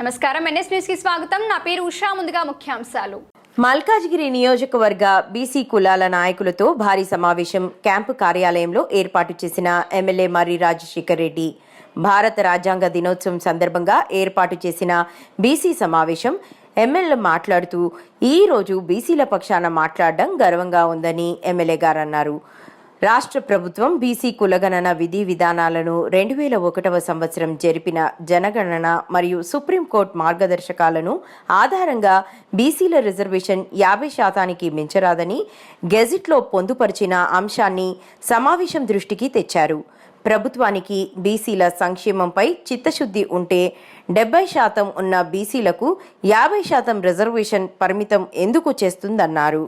నమస్కారం. ఎన్ఎస్ న్యూస్కి స్వాగతం. నా పేరు ఉషా. ముందుగా ముఖ్యాంశాలు. మల్కాజ్గిరి నియోజకవర్గ బీసీ కులాల నాయకులతో భారీ సమావేశం క్యాంపు కార్యాలయంలో ఏర్పాటు చేసిన ఎమ్మెల్యే మర్రి రాజశేఖర్ రెడ్డి. భారత రాజ్యాంగ దినోత్సవం సందర్భంగా ఏర్పాటు చేసిన బీసీ సమావేశం ఎమ్మెల్యే మాట్లాడుతూ ఈ రోజు బీసీల పక్షాన మాట్లాడడం గర్వంగా ఉందని ఎమ్మెల్యే గారు అన్నారు రాష్ట్ర ప్రభుత్వం బీసీ కులగణన విధి విధానాలను రెండు వేల ఒకటవ సంవత్సరం జరిపిన జనగణన మరియు సుప్రీంకోర్టు మార్గదర్శకాలను ఆధారంగా బీసీల రిజర్వేషన్ యాభై శాతానికి మించరాదని గెజిట్లో పొందుపరిచిన అంశాన్ని సమావేశం దృష్టికి తెచ్చారు. ప్రభుత్వానికి బీసీల సంక్షేమంపై చిత్తశుద్ధి ఉంటే డెబ్బై శాతం ఉన్న బీసీలకు యాభై శాతం రిజర్వేషన్ పరిమితం ఎందుకు చేస్తుందన్నారు.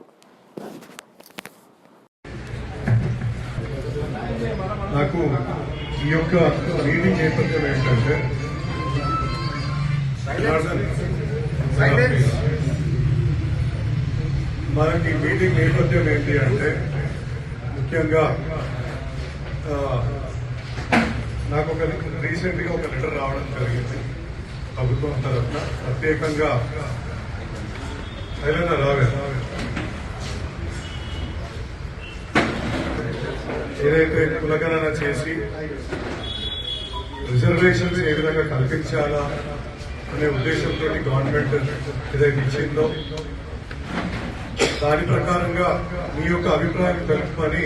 నాకు ఈ యొక్క మీటింగ్ నేపథ్యం ఏంటంటే మనకి మీటింగ్ నేపథ్యం ఏంటి అంటే ముఖ్యంగా నాకు ఒక రీసెంట్గా ఒక లెటర్ రావడం జరిగింది. ప్రభుత్వం తరఫున ప్రత్యేకంగా అయినా రావే. ఏదైతే కులగణన చేసి రిజర్వేషన్స్ ఏ విధంగా కల్పించాలా అనే ఉద్దేశంతో గవర్నమెంట్ ఏదైతే ఇచ్చిందో దాని ప్రకారంగా మీ యొక్క అభిప్రాయం తెలుపుకొని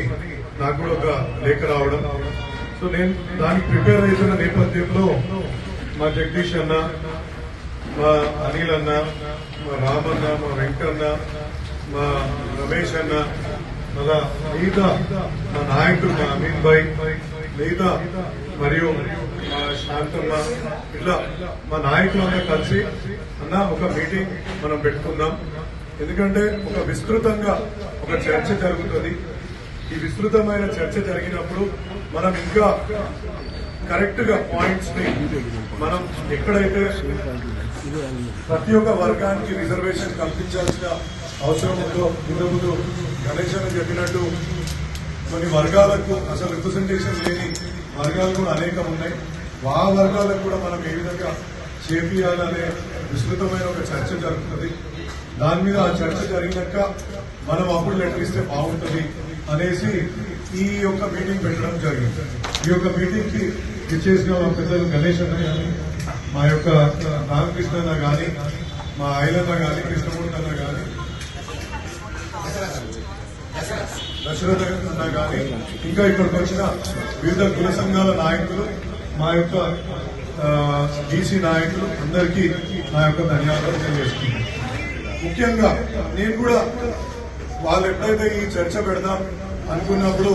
నాకు కూడా ఒక లేఖ రావడం. సో నేను దానికి ప్రిపేర్ అవుతున్న నేపథ్యంలో మా జగదీష్ అన్న మా అనిల్ అన్న మా రామన్న మా వెంకన్న మా రమేష్ అన్న మళ్ళా మిగతా మా నాయకులు మా అమీన్ భాయ్ మిగతా మరియు మా శాంతమ్మ. ఇట్లా మా నాయకులంతా కలిసి అన్న ఒక మీటింగ్ మనం పెట్టుకుందాం. ఎందుకంటే ఒక విస్తృతంగా ఒక చర్చ జరుగుతుంది. ఈ విస్తృతమైన చర్చ జరిగినప్పుడు మనం ఇంకా కరెక్ట్గా పాయింట్స్ని మనం ఎక్కడైతే ప్రతి ఒక్క వర్గానికి రిజర్వేషన్ కల్పించాల్సిన అవసరం ఉందో ఇంతకుముందు ముందు అని చెప్పినట్టు కొన్ని వర్గాలకు అసలు రిప్రజెంటేషన్ లేని వర్గాలు కూడా అనేకం ఉన్నాయి. ఆ వర్గాలకు కూడా మనం ఏ విధంగా చేపియాలనే విస్తృతమైన ఒక చర్చ జరుగుతుంది. దాని మీద ఆ చర్చ జరిగినాక మనం అప్పుడు లెటర్ ఇస్తే బాగుంటుంది అనేసి ఈ యొక్క మీటింగ్ పెట్టడం జరిగింది. ఈ యొక్క మీటింగ్కి ఇచ్చేసిన మా పెద్దలు గణేష్ అన్న కానీ మా యొక్క రామకృష్ణ అన్న కానీ మా ఐలన్న కానీ కృష్ణమూర్తి దశరథ అన్నా కానీ ఇంకా ఇక్కడికి వచ్చిన వివిధ కుల సంఘాల నాయకులు మా యొక్క బీసీ నాయకులు అందరికీ నా యొక్క ధన్యవాదాలు తెలియజేస్తున్నాను. ముఖ్యంగా నేను కూడా వాళ్ళు ఎప్పుడైతే ఈ చర్చ పెడదాం అనుకున్నప్పుడు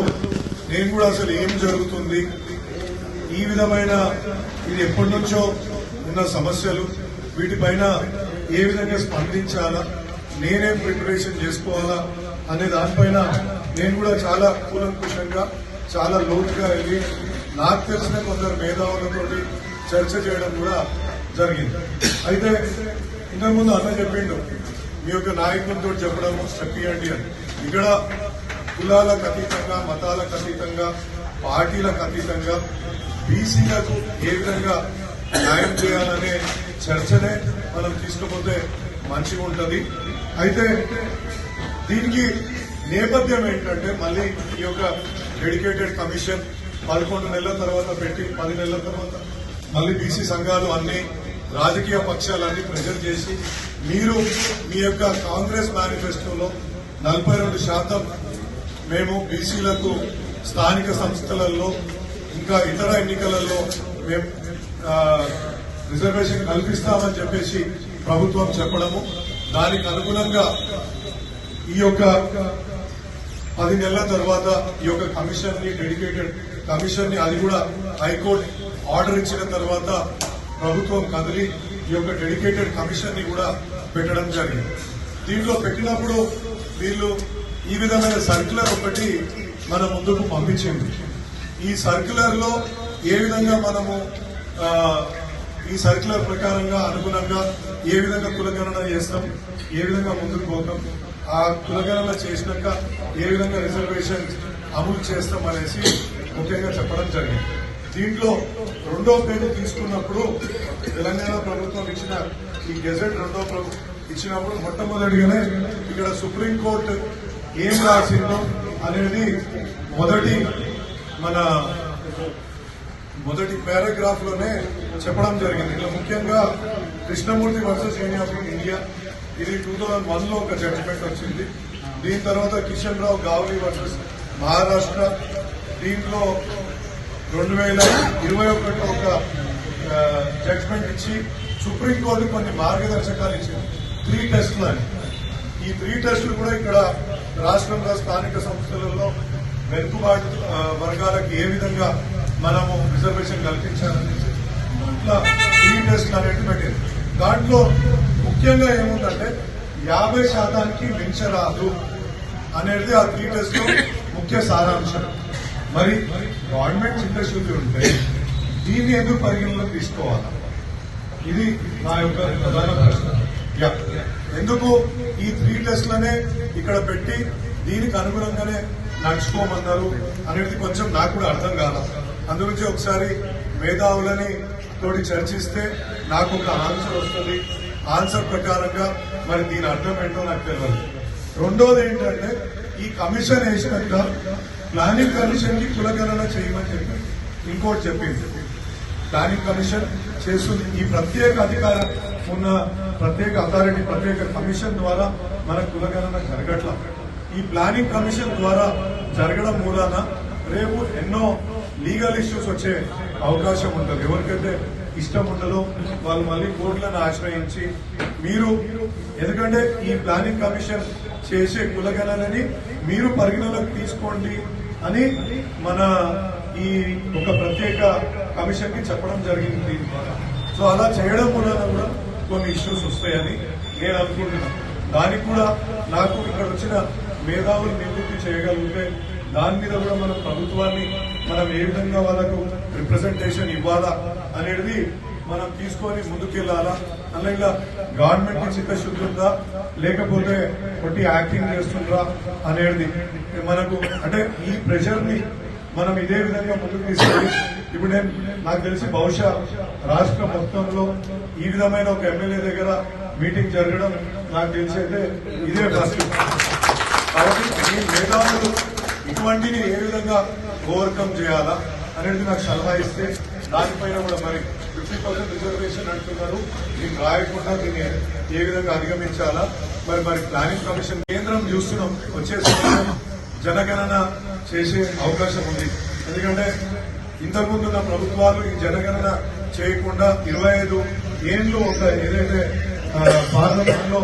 నేను కూడా అసలు ఏం జరుగుతుంది ఈ విధమైన ఇది ఎప్పటి నుంచో ఉన్న సమస్యలు వీటిపైన ఏ విధంగా స్పందించాలా నేనేం ప్రిపరేషన్ చేసుకోవాలా అనే దానిపైన నేను కూడా చాలా కూలంకుషంగా చాలా లోతుగా వెళ్ళి నాకు తెలిసిన కొందరు మేధావులతో చర్చ చేయడం కూడా జరిగింది. అయితే ఇంతకుముందు అన్న చెప్పిండు మీ యొక్క నాయకులతో చెప్పడం చెప్పియండి అని. ఇక్కడ కులాలకు అతీతంగా మతాలకు అతీతంగా పార్టీలకు అతీతంగా బీసీలకు ఏ విధంగా న్యాయం చేయాలనే చర్చనే మనం తీసుకుపోతే మంచిగా ఉంటుంది అయితే దీనికి నేపథ్యం ఏంటంటే మళ్ళీ ఈ యొక్క డెడికేటెడ్ కమిషన్ పదకొండు నెలల తర్వాత పెట్టి పది నెలల తర్వాత మళ్ళీ బీసీ సంఘాలు అన్ని రాజకీయ పక్షాలన్నీ ప్రెజర్ చేసి మీరు మీ యొక్క కాంగ్రెస్ మేనిఫెస్టోలో నలభై రెండు శాతం మేము బీసీలకు స్థానిక సంస్థలలో ఇంకా ఇతర ఎన్నికలలో మేము రిజర్వేషన్ కల్పిస్తామని చెప్పేసి ప్రభుత్వం చెప్పడము. దానికి అనుగుణంగా ఈ యొక్క పది నెలల తర్వాత ఈ యొక్క కమిషన్ని డెడికేటెడ్ కమిషన్ని అది కూడా హైకోర్టు ఆర్డర్ ఇచ్చిన తర్వాత ప్రభుత్వం కదిలి ఈ యొక్క డెడికేటెడ్ కమిషన్ని కూడా పెట్టడం జరిగింది. దీంట్లో పెట్టినప్పుడు వీళ్ళు ఈ విధమైన సర్క్యులర్ ఒకటి మన ముందుకు పంపించింది. ఈ సర్క్యులర్లో ఏ విధంగా మనము ఈ సర్క్యులర్ ప్రకారంగా అనుగుణంగా ఏ విధంగా కులగణన చేస్తాం ఏ విధంగా ముందుకు పోతాం ఆ కులగణన చేసినాక ఏ విధంగా రిజర్వేషన్ అమలు చేస్తాం అనేసి ముఖ్యంగా చెప్పడం జరిగింది. దీంట్లో రెండో పేరు తీసుకున్నప్పుడు తెలంగాణ ప్రభుత్వం ఇచ్చిన ఈ గెజెట్ రెండో ఇచ్చినప్పుడు మొట్టమొదటిగానే ఇక్కడ సుప్రీంకోర్టు ఏం రాసిందో అనేది మొదటి మన మొదటి పారాగ్రాఫ్లోనే చెప్పడం జరిగింది. ఇలా ముఖ్యంగా Krishnamurthy versus union of India ఇది టూ థౌజండ్ వన్లో ఒక జడ్జిమెంట్ వచ్చింది. దీని తర్వాత కిషన్ రావు గావలి వర్సెస్ మహారాష్ట్ర దీంట్లో రెండు వేల ఇరవై ఒకటి ఒక జడ్జిమెంట్ ఇచ్చి సుప్రీంకోర్టు కొన్ని మార్గదర్శకాలు ఇచ్చింది. త్రీ టెస్టులు అని. ఈ త్రీ టెస్టులు కూడా ఇక్కడ రాష్ట్రంలో స్థానిక సంస్థలలో వెనుకబాటు వర్గాలకు ఏ విధంగా మనము రిజర్వేషన్ కల్పించాలనేసి అట్లా త్రీ టెస్టులు అనేది పెట్టింది దాంట్లో ముఖ్యంగా ఏముందంటే యాభై శాతానికి మించరాదు అనేది ఆ త్రీ టెస్ట్లో ముఖ్య సారాంశం. మరి గవర్నమెంట్ చిత్తశుద్ధి ఉంటే దీన్ని ఎందుకు పరిగణలోకి తీసుకోవాలి? ఇది నా యొక్క ప్రధాన ప్రశ్న. ఎందుకు ఈ త్రీ టెస్ట్లనే ఇక్కడ పెట్టి దీనికి అనుగుణంగానే నడుచుకోమన్నారు అనేది కొంచెం నాకు కూడా అర్థం కాదు అందుగురించి ఒకసారి మేధావులని తోటి చర్చిస్తే నాకు ఒక ఆన్సర్ వస్తుంది. ఆన్సర్ ప్రకారంగా మరి దీని అర్థం ఏంటో నాకు తెలియదు రెండోది ఏంటంటే ఈ కమిషన్ వేసినాక ప్లానింగ్ కమిషన్కి కులగణన చేయమని చెప్పారు. ఇంకోటి చెప్పింది. ప్లానింగ్ కమిషన్ చేస్తుంది. ఈ ప్రత్యేక అధికారం ఉన్న ప్రత్యేక అథారిటీ ప్రత్యేక కమిషన్ ద్వారా మన కులగణన జరగట్ల. ఈ ప్లానింగ్ కమిషన్ ద్వారా జరగడం మూలాన రేపు ఎన్నో లీగల్ ఇష్యూస్ వచ్చే అవకాశం ఉంటుంది. ఎవరికైతే ఇష్టం ఉండదు వాళ్ళు మళ్ళీ కోర్టులను ఆశ్రయించి మీరు ఎందుకంటే ఈ ప్లానింగ్ కమిషన్ చేసే కులగణనని మీరు పరిగణలోకి తీసుకోండి అని మన ఈ ఒక ప్రత్యేక కమిషన్కి చెప్పడం జరిగింది. దీని ద్వారా సో అలా చేయడం కూడా కూడా కొన్ని ఇష్యూస్ వస్తాయని నేను అనుకుంటున్నాను. దానికి కూడా నాకు ఇక్కడ వచ్చిన మేధావులు నివృత్తి చేయగలిగితే దాని మీద కూడా మన ప్రభుత్వాన్ని మనం ఏ విధంగా వాళ్ళకు రిప్రజెంటేషన్ ఇవ్వాలా అనేది మనం తీసుకొని ముందుకెళ్ళాలా అలా ఇలా గవర్నమెంట్కి చిత్తశుద్ధి ఉందా? లేకపోతే కొట్టి యాక్టింగ్ చేస్తుండ్రా అనేది మనకు అంటే ఈ ప్రెషర్ని మనం ఇదే విధంగా ముందుకు తీసుకెళ్ళి ఇప్పుడు నేను నాకు తెలిసి బహుశా రాష్ట్ర మొత్తంలో ఈ విధమైన ఒక ఎమ్మెల్యే దగ్గర మీటింగ్ జరగడం నాకు తెలిసి అయితే ఇదే ఫస్ట్ కాబట్టి ఈ మేధావులు ఇటువంటిని ఏ విధంగా ఓవర్కమ్ చేయాలా అనేది నాకు సలహా ఇస్తే దానిపైన కూడా మరి ఫిఫ్టీ పర్సెంట్ రిజర్వేషన్ అంటున్నారు దీన్ని రాయకుండా దీన్ని ఏ విధంగా అధిగమించాలా? మరి మరి ప్లానింగ్ కమిషన్ కేంద్రం చూస్తున్నాం. వచ్చే సంవత్సరం జనగణన చేసే అవకాశం ఉంది. ఎందుకంటే ఇంతకుముందు ఉన్న ప్రభుత్వాలు ఈ జనగణన చేయకుండా ఇరవై ఐదు ఏళ్ళు ఒక ఏదైతే పార్లమెంట్లో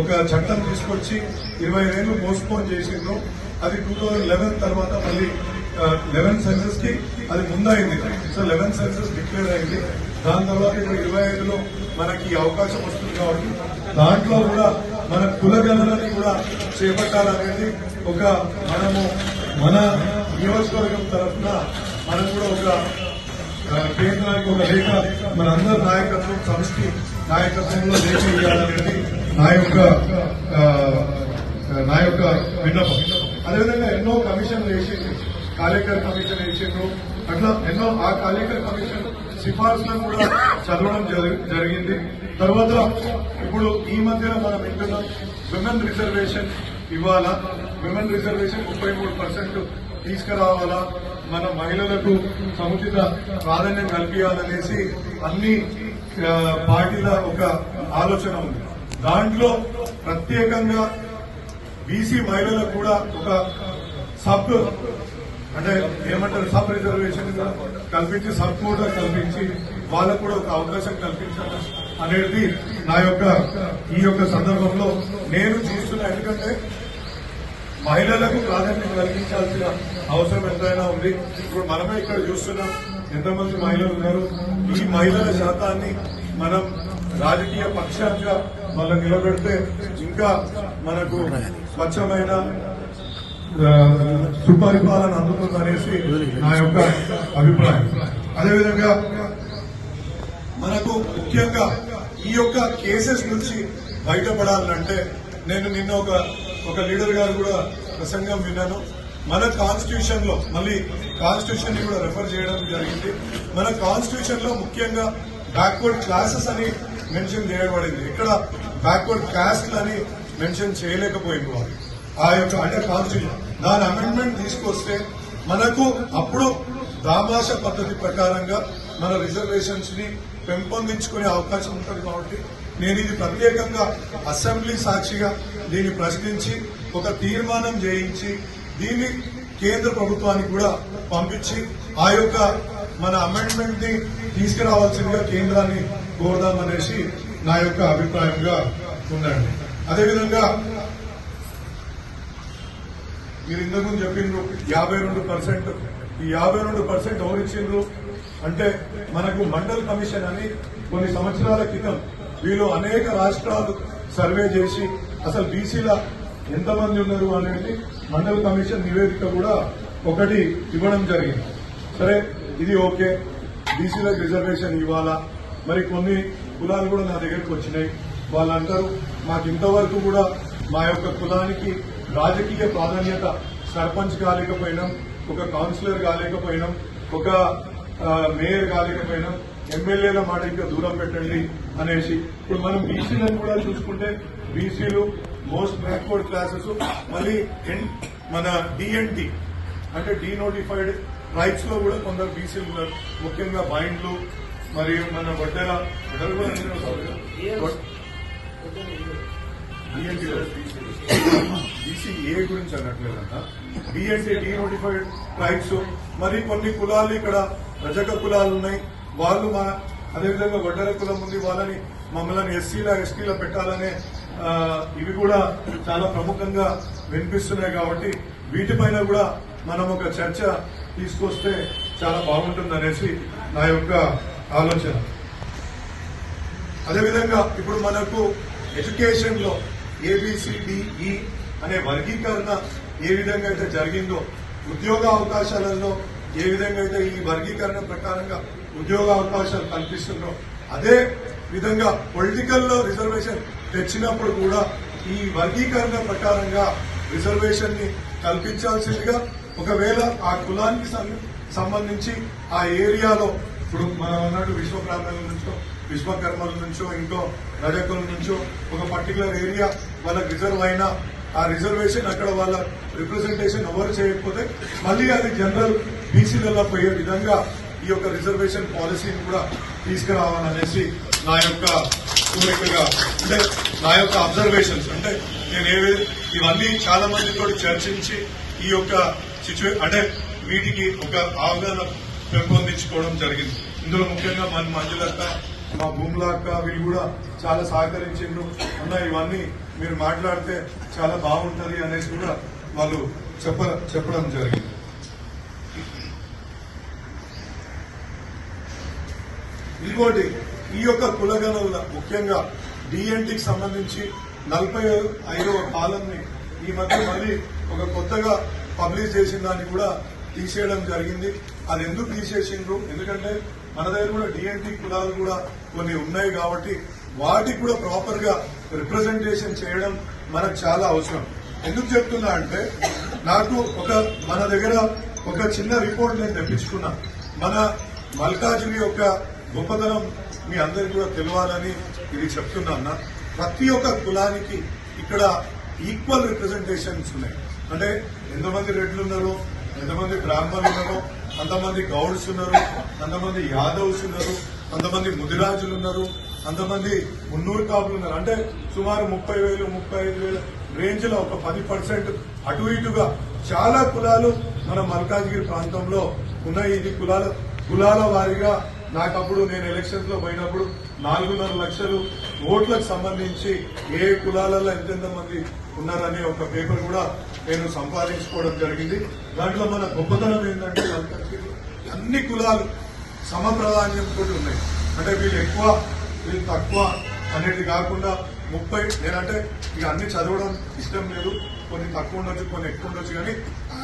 ఒక చట్టం తీసుకొచ్చి ఇరవై ఏళ్ళు పోస్ట్పోన్ చేసిండ్రు అది టూ థౌజండ్ లెవెన్ తర్వాత మళ్ళీ లెవెన్ సెన్సెస్కి అది ముందైంది. సో లెవెన్ సెన్సెస్ డిక్లేర్ అయింది. దాని తర్వాత ఇప్పుడు ఇరవై ఐదులో మనకి ఈ అవకాశం వస్తుంది కాబట్టి దాంట్లో కూడా మన కులగణనని కూడా చేపట్టాలనేది ఒక మనము మన నియోజకవర్గం తరఫున మనం కూడా ఒక కేంద్రానికి ఒక లేఖ మనందరి నాయకత్వం సమిష్టి నాయకత్వంలో లేఖ ఇవ్వాలనేది నా యొక్క నా యొక్క విన్నపం. అదేవిధంగా ఎన్నో కమిషన్లు వేసి కాలేకర్ కమిషన్ వేసిండ్రు. అట్లా ఎన్నో ఆ కాలేకర్ కమిషన్ సిఫార్సులను కూడా చదవడం జరి- జరిగింది. తర్వాత ఇప్పుడు ఈ మధ్యన మనం వింటున్నాం విమెన్ రిజర్వేషన్ ఇవ్వాలా విమెన్ రిజర్వేషన్ ముప్పై మూడు పర్సెంట్ తీసుకురావాలా మన మహిళలకు సముచిత ప్రాధాన్యం కల్పించాలనేసి అన్ని పార్టీల ఒక ఆలోచన ఉంది. దాంట్లో ప్రత్యేకంగా బీసీ మహిళలకు కూడా ఒక సబ్ అంటే ఏమంటారు సబ్ రిజర్వేషన్ కల్పించి సబ్ కోటా కల్పించి వాళ్ళకు కూడా ఒక అవకాశం కల్పించాలి అనేది నా యొక్క ఈ యొక్క సందర్భంలో నేను చూస్తున్నా. ఎందుకంటే మహిళలకు ప్రాధాన్యం కల్పించాల్సిన అవసరం ఎంతైనా ఉంది. ఇప్పుడు మనమే ఇక్కడ చూస్తున్నాం ఎంతమంది మహిళలు ఉన్నారు. ఈ మహిళల శాతాన్ని మనం రాజకీయ పక్షంగా వాళ్ళు నిలబెడితే ఇంకా మనకు స్వచ్ఛమైన సుపరిపాలన సుపరిపాలన అందుతుందనేసి నా యొక్క అభిప్రాయం. అదేవిధంగా మనకు ముఖ్యంగా ఈ యొక్క కేసెస్ నుంచి బయటపడాలంటే నేను నిన్న ఒక ఒక లీడర్ గారు కూడా ప్రసంగం విన్నాను. మన కాన్స్టిట్యూషన్లో మళ్ళీ కాన్స్టిట్యూషన్ని కూడా రెఫర్ చేయడం జరిగింది. మన కాన్స్టిట్యూషన్లో ముఖ్యంగా బ్యాక్వర్డ్ క్లాసెస్ అని మెన్షన్ చేయబడింది. ఇక్కడ బ్యాక్వర్డ్ క్యాస్ట్ అని మెన్షన్ చేయలేకపోయింది వాళ్ళు. ఆ యొక్క అండర్ కాన్స్టిట్యూషన్ దాని అమెండ్మెంట్ తీసుకొస్తే మనకు అప్పుడు దామాష పద్ధతి ప్రకారంగా మన రిజర్వేషన్స్ని పెంపొందించుకునే అవకాశం ఉంటుంది కాబట్టి నేను ఇది ప్రత్యేకంగా అసెంబ్లీ సాక్షిగా దీన్ని ప్రశ్నించి ఒక తీర్మానం చేయించి దీన్ని కేంద్ర ప్రభుత్వానికి కూడా పంపించి ఆ యొక్క మన అమెండ్మెంట్ని తీసుకురావాల్సిందిగా కేంద్రాన్ని కోరదామనేసి నా యొక్క అభిప్రాయంగా ఉందండి. అదేవిధంగా మీరు ఇంతకుముందు చెప్పిండ్రు యాభై రెండు పర్సెంట్. ఈ యాభై రెండు పర్సెంట్ ఎవరిచ్చిండ్రు అంటే మనకు మండల్ కమిషన్ అని కొన్ని సంవత్సరాల క్రితం వీళ్ళు అనేక రాష్ట్రాలు సర్వే చేసి అసలు బీసీల ఎంతమంది ఉన్నారు అనేది మండల్ కమిషన్ నివేదిక కూడా ఒకటి ఇవ్వడం జరిగింది. సరే ఇది ఓకే. బీసీలకు రిజర్వేషన్ ఇవ్వాలా? మరి కొన్ని కులాలు కూడా నా దగ్గరికి వచ్చినాయి. వాళ్ళందరూ మాకు ఇంతవరకు కూడా మా యొక్క కులానికి రాజకీయ ప్రాధాన్యత సర్పంచ్ కాలేకపోయినాం ఒక కౌన్సిలర్ కాలేకపోయినాం ఒక మేయర్ కాలేకపోయినాం ఎమ్మెల్యేల మాట ఇంకా దూరం పెట్టండి అనేసి. ఇప్పుడు మనం బీసీలను కూడా చూసుకుంటే బీసీలు మోస్ట్ బ్యాక్వర్డ్ క్లాసెస్ మళ్ళీ మన డిఎన్టీ అంటే డీనోటిఫైడ్ రైట్స్లో కూడా కొందరు బీసీలు ఉన్నారు. ముఖ్యంగా మైండ్లు మరియు మన వడ్డెల వడ్డెల కూడా బీసీ ఏ గురించి అనట్లేదంట. డిఎన్టీ డీనోటిఫైడ్ రైట్స్ మరి కొన్ని కులాలు ఇక్కడ రజక కులాలు ఉన్నాయి. వాళ్ళు మా అదేవిధంగా వడ్డల కులం ఉంది. వాళ్ళని మమ్మల్ని ఎస్సీల ఎస్టీల పెట్టాలనే ఇవి కూడా చాలా ప్రముఖంగా వినిపిస్తున్నాయి కాబట్టి వీటిపైన కూడా మనం ఒక చర్చ తీసుకొస్తే చాలా బాగుంటుంది అనేసి నా యొక్క ఆలోచన. అదేవిధంగా ఇప్పుడు మనకు ఎడ్యుకేషన్లో ఏబిసిడిఈ అనే వర్గీకరణ ఏ విధంగా అయితే జరిగిందో ఉద్యోగ అవకాశాలలో ఏ విధంగా అయితే ఈ వర్గీకరణ ప్రకారంగా ఉద్యోగ అవకాశాలు కల్పిస్తుందో అదే విధంగా పొలిటికల్లో రిజర్వేషన్ తెచ్చినప్పుడు కూడా ఈ వర్గీకరణ ప్రకారంగా రిజర్వేషన్ని కల్పించాల్సిందిగా ఒకవేళ ఆ కులానికి సం- సంబంధించి ఆ ఏరియాలో ఇప్పుడు మనం అన్నట్టు విశ్వ ప్రాంతాల నుంచి విశ్వకర్మల నుంచో ఇంకో రజకుల నుంచో ఒక పర్టికులర్ ఏరియా వాళ్ళకి రిజర్వ్ అయినా ఆ రిజర్వేషన్ అక్కడ వాళ్ళ రిప్రజెంటేషన్ ఎవరు చేయకపోతే మళ్ళీ అది జనరల్ బీసీలలో పోయే విధంగా ఈ యొక్క రిజర్వేషన్ పాలసీని కూడా తీసుకురావాలనేసి నా యొక్క కోరికగా అంటే నా యొక్క అబ్జర్వేషన్స్ అంటే నేను ఏవి ఇవన్నీ చాలా మందితో చర్చించి ఈ యొక్క సిచ్యువే అంటే వీటికి ఒక అవగాహన పెంపొందించుకోవడం జరిగింది. ఇందులో ముఖ్యంగా మన మంజులక్క మా భూములక్క వీళ్ళు కూడా చాలా సహకరించిండ్రు. అన్న ఇవన్నీ మీరు మాట్లాడితే చాలా బాగుంటుంది అనేసి కూడా వాళ్ళు చెప్ప చెప్పడం జరిగింది. ఇంకోటి ఈ యొక్క కులగణవుల ముఖ్యంగా డిఎన్టీకి సంబంధించి నలభై ఐదవ కాలంని ఈ మధ్య మళ్ళీ ఒక కొత్తగా పబ్లిష్ చేసిన దాన్ని కూడా తీసేయడం జరిగింది. అది ఎందుకు తీసేసిండ్రు? ఎందుకంటే మన దగ్గర కూడా డిఎన్టీ కులాలు కూడా కొన్ని ఉన్నాయి కాబట్టి వాటికి కూడా ప్రాపర్గా రిప్రజెంటేషన్ చేయడం మనకు చాలా అవసరం. ఎందుకు చెప్తున్నా అంటే నాకు ఒక మన దగ్గర ఒక చిన్న రిపోర్ట్ నేను తెప్పించుకున్నా. మన మల్కాజుని యొక్క గొప్పతనం మీ అందరికీ కూడా తెలియాలని ఇది చెప్తున్నా ప్రతి ఒక్క కులానికి ఇక్కడ ఈక్వల్ రిప్రజెంటేషన్స్ ఉన్నాయి. అంటే ఎంతమంది రెడ్లు ఉన్నారు ఎంతమంది బ్రాహ్మణులు ఉన్నారు అంతమంది గౌడ్స్ ఉన్నారు అంతమంది యాదవ్స్ ఉన్నారు కొంతమంది ముదిరాజులు ఉన్నారు కొంతమంది మున్నూరు కాపులు ఉన్నారు. అంటే సుమారు ముప్పై వేలు ముప్పై ఐదు వేలు రేంజ్లో ఒక పది పర్సెంట్ అటు ఇటుగా చాలా కులాలు మన మల్కాజ్గిరి ప్రాంతంలో ఉన్నాయి. ఇది కులాల కులాల వారీగా నాకప్పుడు నేను ఎలక్షన్స్లో పోయినప్పుడు నాలుగున్నర లక్షలు ఓట్లకు సంబంధించి ఏ కులాలలో ఎంతెంత మంది ఉన్నారనే ఒక పేపర్ కూడా నేను సంపాదించుకోవడం జరిగింది. దాంట్లో మన గొప్పతనం ఏంటంటే అన్ని కులాలు సమప్రాధాన్యం కూడా ఉన్నాయి. అంటే వీళ్ళు ఎక్కువ వీళ్ళు తక్కువ అనేది కాకుండా ముప్పై నేనంటే ఇక అన్ని చదవడం ఇష్టం లేదు. కొన్ని తక్కువ ఉండొచ్చు కొన్ని ఎక్కువ ఉండొచ్చు. కానీ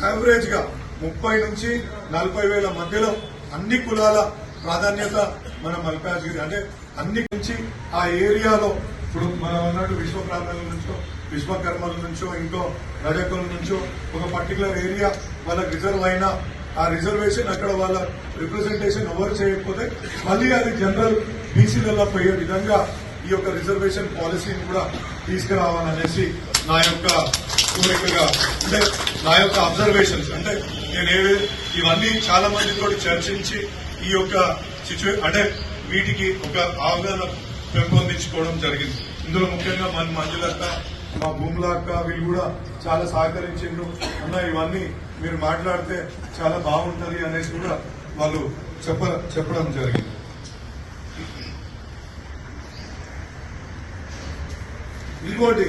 యావరేజ్గా ముప్పై నుంచి నలభై వేల మధ్యలో అన్ని కులాల ప్రాధాన్యత మనం మల్కాజ్గిరి అంటే అన్ని నుంచి ఆ ఏరియాలో ఇప్పుడు మనం అన్నట్టు విశ్వ ప్రాంతాల నుంచో విశ్వకర్మల నుంచో ఇంకో రజకుల నుంచో ఒక పర్టికులర్ ఏరియా వాళ్ళకి రిజర్వ్ అయినా ఆ రిజర్వేషన్ అక్కడ వాళ్ళ రిప్రజెంటేషన్ ఎవరు చేయకపోతే మళ్ళీ అది జనరల్ బీసీలలో పోయే విధంగా ఈ యొక్క రిజర్వేషన్ పాలసీని కూడా తీసుకురావాలనేసి నా యొక్క కోరికగా అంటే నా యొక్క అబ్జర్వేషన్స్ అంటే నేను ఏవే ఇవన్నీ చాలా మందితో చర్చించి ఈ యొక్క సిచ్యువే అంటే వీటికి ఒక అవగాహన పెంపొందించుకోవడం జరిగింది. ఇందులో ముఖ్యంగా మన మంజులక్క మా భూములక్క వీళ్ళు కూడా చాలా సహకరించిండ్రు. అన్న ఇవన్నీ మీరు మాట్లాడితే చాలా బాగుంటుంది అనేసి కూడా వాళ్ళు చెప్ప చెప్పడం జరిగింది. ఇంకోటి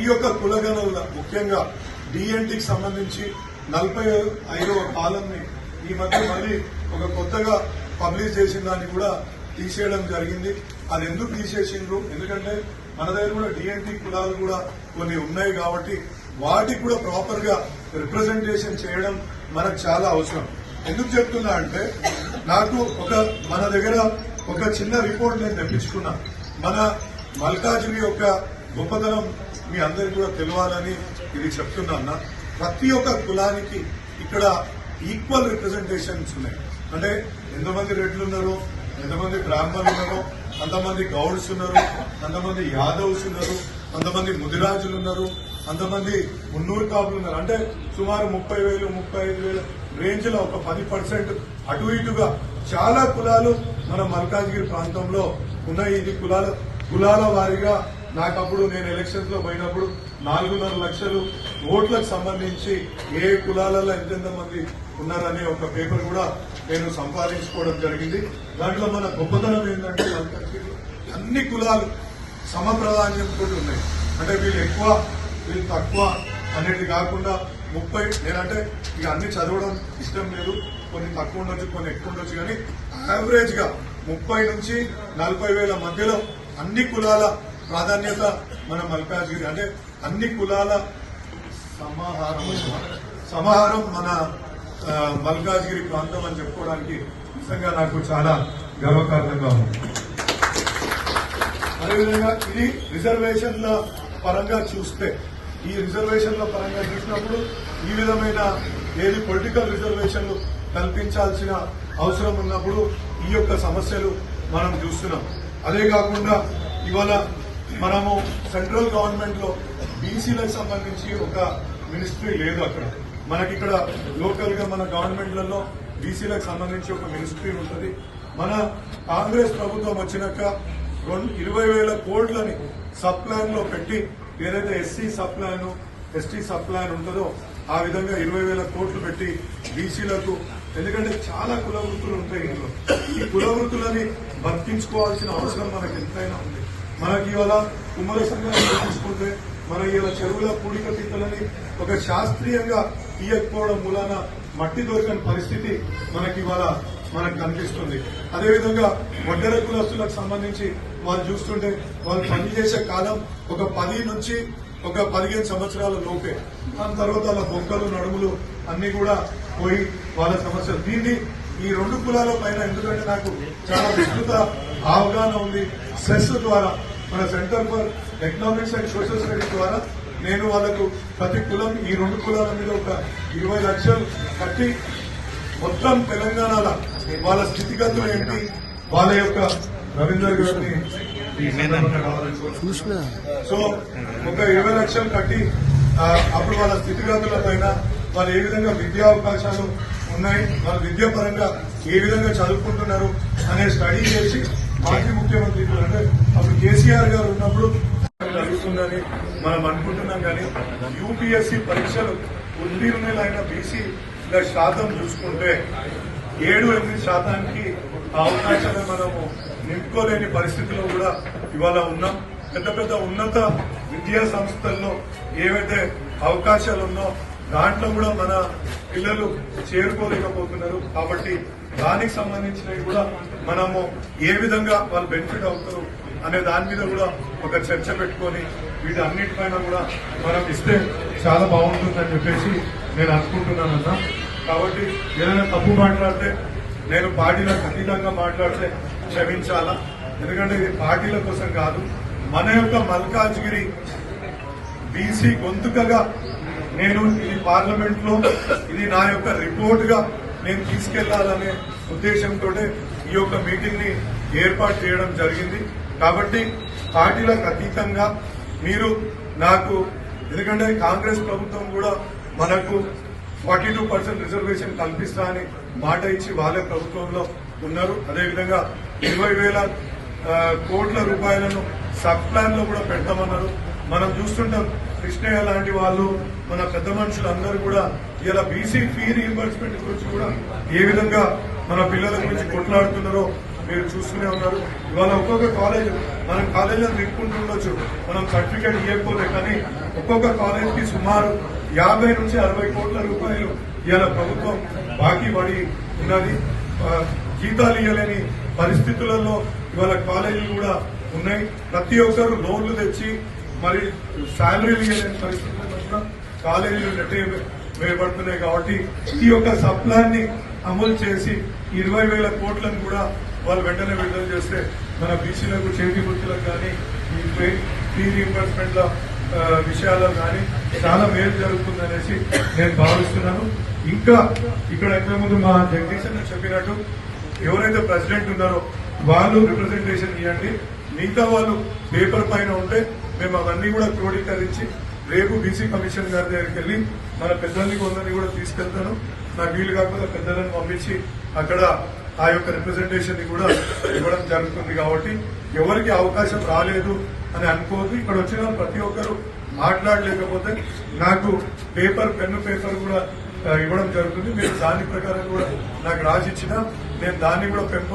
ఈ యొక్క కులగణన ముఖ్యంగా డిఎన్టీకి సంబంధించి నలభై ఐదవ కాలంని ఈ మధ్య మళ్ళీ ఒక కొత్తగా పబ్లిష్ చేసిన దాన్ని కూడా తీసేయడం జరిగింది. అది ఎందుకు తీసేసిండ్రు? ఎందుకంటే మన దగ్గర కూడా డిఎన్టీ కులాలు కూడా కొన్ని ఉన్నాయి కాబట్టి వాటికి కూడా ప్రాపర్గా రిప్రజెంటేషన్ చేయడం మనకు చాలా అవసరం. ఎందుకు చెప్తున్నా అంటే నాకు ఒక మన దగ్గర ఒక చిన్న రిపోర్ట్ నేను తెప్పించుకున్నా. మన మల్కాజ్గిరి యొక్క గొప్పతనం మీ అందరికీ కూడా తెలియాలని ఇది చెప్తున్నా ప్రతి ఒక్క కులానికి ఇక్కడ ఈక్వల్ రిప్రజెంటేషన్స్ ఉన్నాయి. అంటే ఎంతమంది రెడ్లు ఉన్నారు ఎంతమంది బ్రాహ్మణులు ఉన్నారు అంతమంది గౌడ్స్ ఉన్నారు అంతమంది యాదవ్స్ ఉన్నారు అంతమంది ముదిరాజులు ఉన్నారు అంతమంది మున్నూరు కాపులు ఉన్నారు. అంటే సుమారు ముప్పై వేలు ముప్పై ఐదు వేలు రేంజ్లో ఒక పది పర్సెంట్ అటు ఇటుగా చాలా కులాలు మన మల్కాజ్గిరి ప్రాంతంలో ఉన్నాయి. ఇది కులాల కులాల వారీగా నాకప్పుడు నేను ఎలక్షన్స్లో పోయినప్పుడు నాలుగున్నర లక్షలు ఓట్లకు సంబంధించి ఏ కులాలలో ఎంతెంత మంది ఉన్నారనే ఒక పేపర్ కూడా నేను సంపాదించుకోవడం జరిగింది. దాంట్లో మన గొప్పతనం ఏంటంటే మల్కాజ్గిరిలో అన్ని కులాలు సమప్రాధాన్యంతో ఉన్నాయి. అంటే వీళ్ళు ఎక్కువ వీళ్ళు తక్కువ అనేది కాకుండా ముప్పై నేనంటే ఇక అన్ని చదవడం ఇష్టం లేదు. కొన్ని తక్కువ ఉండొచ్చు కొన్ని ఎక్కువ ఉండొచ్చు. కానీ యావరేజ్గా ముప్పై నుంచి నలభై వేల మధ్యలో అన్ని కులాల ప్రాధాన్యత మన మల్కాజ్గిరి అంటే అన్ని కులాల సమాహారం సమాహారం మన మల్కాజ్గిరి ప్రాంతం అని చెప్పుకోవడానికి నిజంగా నాకు చాలా గర్వకారణంగా ఉంది. అదేవిధంగా ఇది రిజర్వేషన్ల పరంగా చూస్తే ఈ రిజర్వేషన్ల పరంగా చూసినప్పుడు ఈ విధమైన ఏది పొలిటికల్ రిజర్వేషన్లు కల్పించాల్సిన అవసరం ఉన్నప్పుడు ఈ యొక్క సమస్యలు మనం చూస్తున్నాం. అదే కాకుండా ఇవాళ మనము సెంట్రల్ గవర్నమెంట్లో బీసీలకు సంబంధించి ఒక మినిస్ట్రీ లేదు అక్కడ. మనకి ఇక్కడ లోకల్గా మన గవర్నమెంట్లలో బీసీలకు సంబంధించి ఒక మినిస్ట్రీ ఉంటుంది. మన కాంగ్రెస్ ప్రభుత్వం వచ్చినాక రెండు ఇరవై వేల కోట్లని సబ్ ప్లాన్లో పెట్టి ఏదైతే ఎస్సీ సప్లాన్ ఎస్టీ సప్లాన్ ఉంటుందో ఆ విధంగా ఇరవై వేల కోట్లు పెట్టి బీసీలకు ఎందుకంటే చాలా కుల వృత్తులు ఉంటాయి ఇందులో. ఈ కుల వృత్తులని బతికించుకోవాల్సిన అవసరం మనకు ఎంతైనా ఉంది. మనకి ఇవాళ కుమ్మర సంఘాన్ని తీసుకుంటే మన ఇవాళ చెరువుల పూడిక తీతలని ఒక శాస్త్రీయంగా తీయకపోవడం మూలాన మట్టి దొరకని పరిస్థితి మనకి ఇవాళ మనకు కనిపిస్తుంది. అదేవిధంగా వడ్డర కులస్తులకు సంబంధించి వాళ్ళు చూస్తుంటే వాళ్ళు పనిచేసే కాలం ఒక పది నుంచి ఒక పదిహేను సంవత్సరాల లోపే. దాని తర్వాత వాళ్ళ బొక్కలు నడుములు అన్ని కూడా పోయి వాళ్ళ సమస్యలు. దీన్ని ఈ రెండు కులాల పైన ఎందుకంటే నాకు చాలా విస్తృత అవగాహన ఉంది. సెస్ ద్వారా మన centre for economics and social studies ద్వారా నేను వాళ్ళకు ప్రతి కులం ఈ రెండు కులాల మీద ఒక ఇరవై లక్షలు కట్టి మొత్తం తెలంగాణలో వాళ్ళ స్థితిగతులు ఏంటి వాళ్ళ యొక్క రవీందర్ గారిని సో ఒక ఇరవై లక్షలు కట్టి అప్పుడు వాళ్ళ స్థితిగతుల పైన వాళ్ళు ఏ విధంగా విద్యా అవకాశాలు ఉన్నాయి వాళ్ళ విద్యా పరంగా ఏ విధంగా చదువుకుంటున్నారు అనే స్టడీ చేసి మాజీ ముఖ్యమంత్రి అంటే అప్పుడు కేసీఆర్ గారు ఉన్నప్పుడు జరుగుతుందని మనం అనుకుంటున్నాం కానీ యూపీఎస్సీ పరీక్షలు ఉత్తీర్ణులైన బీసీ శాతం చూసుకుంటే ఏడు ఎనిమిది శాతానికి ఆ అవకాశాలను మనము నింపుకోలేని పరిస్థితిలో కూడా ఇవాళ ఉన్నాం. పెద్ద పెద్ద ఉన్నత విద్యా సంస్థల్లో ఏవైతే అవకాశాలు ఉన్నో దాంట్లో కూడా మన పిల్లలు చేరుకోలేకపోతున్నారు. కాబట్టి దానికి సంబంధించినవి కూడా మనము ఏ విధంగా వాళ్ళు బెనిఫిట్ అవుతారు అనే దాని మీద కూడా ఒక చర్చ పెట్టుకొని వీటి అన్నిటిపైన కూడా మనం ఇస్తే చాలా బాగుంటుందని చెప్పేసి నేను అనుకుంటున్నానన్నా కాబట్టి ఏదైనా తప్పు మాట్లాడితే నేను పార్టీలకు అతీతంగా మాట్లాడితే క్షమించాలా? ఎందుకంటే ఇది పార్టీల కోసం కాదు. మన యొక్క మల్కాజ్గిరి బీసీ గొంతుకగా నేను ఇది పార్లమెంట్లో ఇది నా యొక్క రిపోర్ట్గా నేను తీసుకెళ్ళాలనే ఉద్దేశంతో ఈ యొక్క మీటింగ్ని ఏర్పాటు చేయడం జరిగింది. కాబట్టి పార్టీలకు అతీతంగా మీరు నాకు ఎందుకంటే కాంగ్రెస్ ప్రభుత్వం కూడా మనకు ఫార్టీ టూ పర్సెంట్ రిజర్వేషన్ కల్పిస్తా అని మాట ఇచ్చి వాళ్ళే ప్రభుత్వంలో ఉన్నారు. అదేవిధంగా ఇరవై వేల కోట్ల రూపాయలను సబ్ ప్లాన్లో కూడా పెడతామన్నారు. మనం చూస్తుంటాం కృష్ణయ్య లాంటి వాళ్ళు మన పెద్ద మనుషులు అందరూ కూడా ఇలా బీసీ ఫీ రీఎంబర్స్మెంట్ గురించి కూడా ఏ విధంగా మన పిల్లల గురించి కొట్లాడుతున్నారో మీరు చూస్తూనే ఉన్నారు. ఇవాళ ఒక్కొక్క కాలేజ్ మనం కాలేజీలో నింపుకుంటుండొచ్చు మనం సర్టిఫికేట్ ఇవ్వకపోతే కానీ ఒక్కొక్క కాలేజ్కి సుమారు యాభై నుంచి అరవై కోట్ల రూపాయలు ఇవాళ ప్రభుత్వం బాకీ పడి ఉన్నది. జీతాలు ఇవ్వలేని పరిస్థితులలో ఇవాళ కాలేజీలు కూడా ఉన్నాయి. ప్రతి ఒక్కరు లోన్లు తెచ్చి మరి శాలరీలు ఇవ్వలేని పరిస్థితుల్లో కూడా కాలేజీలు నెట్టే వేయబడుతున్నాయి కాబట్టి ఈ యొక్క సప్లాన్ని అమలు చేసి ఇరవై వేల కోట్లను కూడా వాళ్ళు వెంటనే విడుదల చేస్తే మన బీసీలకు చేతి వృత్తులకు కానీ ఈ ఫీ రీఎంబర్స్మెంట్ల విషయాల్లో కానీ చాలా మేలు జరుగుతుందనేసి నేను భావిస్తున్నాను. ఇంకా ఇక్కడ ఎక్కడ ముందు మా జగదీశ్ చెప్పినట్టు ఎవరైతే ప్రెసిడెంట్ ఉన్నారో వాళ్ళు రిప్రజెంటేషన్ ఇవ్వండి. మిగతా వాళ్ళు పేపర్ పైన ఉంటే మేము అవన్నీ కూడా క్రోడీకరించి రేపు బీసీ కమిషన్ గారి దగ్గరికి వెళ్ళి మన పెద్దల్ని కొందరిని కూడా తీసుకెళ్తాను. నాకు వీలు కాకుండా పెద్దలను పంపించి అక్కడ ఆ యొక్క రిప్రజెంటేషన్ కూడా ఇవ్వడం జరుగుతుంది కాబట్టి ఎవరికి అవకాశం రాలేదు అని అనుకోవద్దు. ఇక్కడ వచ్చిన ప్రతి ఒక్కరు మాట్లాడలేకపోతే నాకు పేపర్ పెన్ను పేపర్ కూడా ఇవ్వడం జరుగుతుంది. మీరు దాని ప్రకారం కూడా నాకు రాసిచ్చిన నేను దాన్ని కూడా పెంపొందించి